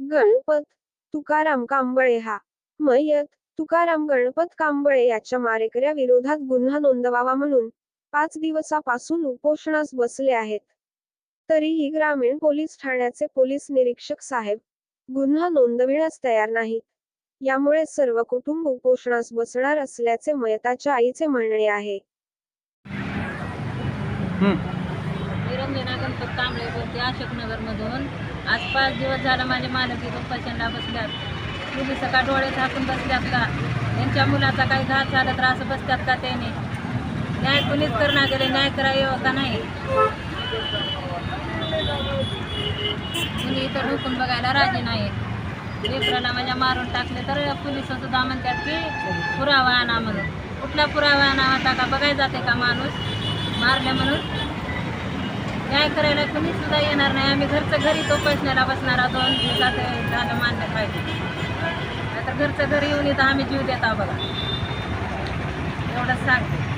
गणपत तुकाराम कांबळे हा. मयत तुकाराम गणपत कांबळे याच्या मारेकऱ्या विरोधात गुन्हा नोंदवावा म्हणून पाच दिवसापासून उपोषणास बसले आहेत. तरीही ग्रामीण पोलीस ठाण्याचे पोलीस निरीक्षक साहेब गुन्हा नोंदविण्यास तयार नाहीत. यामुळे सर्व कुटुंब उपोषणास बसणार असल्याचे मयताच्या आईचे म्हणणे आहे. गणपत कांबळे बोलते अशोकनगरमधून. आज पाच दिवस झाला माझे मालकी इथं बसल्यात. पोलीस का डोळे झाकून बसल्यात का? त्यांच्या मुलाचा काही घात झाला तर असं बसतात का त्याने? न्याय कुणीच करणार गेले न्याय करावं का नाही? कुणी इथं ढोकून बघायला राजी नाही लेकराला माझ्या मारून टाकले तर पोलीस सुद्धा म्हणतात की पुरावा आणा म्हणून. कुठला पुरावा आणा होता का? बघायला जाते का माणूस? मारले म्हणून? न्याय करायला कुणी सुद्धा येणार नाही. आम्ही घरचं घरी तो पैसण्याला बसणार आहोत दोन दिवसात झालं मान्य पाहिजे आता घरचं घरी येऊन इथं आम्ही जीव देता बघा. एवढंच सांगते.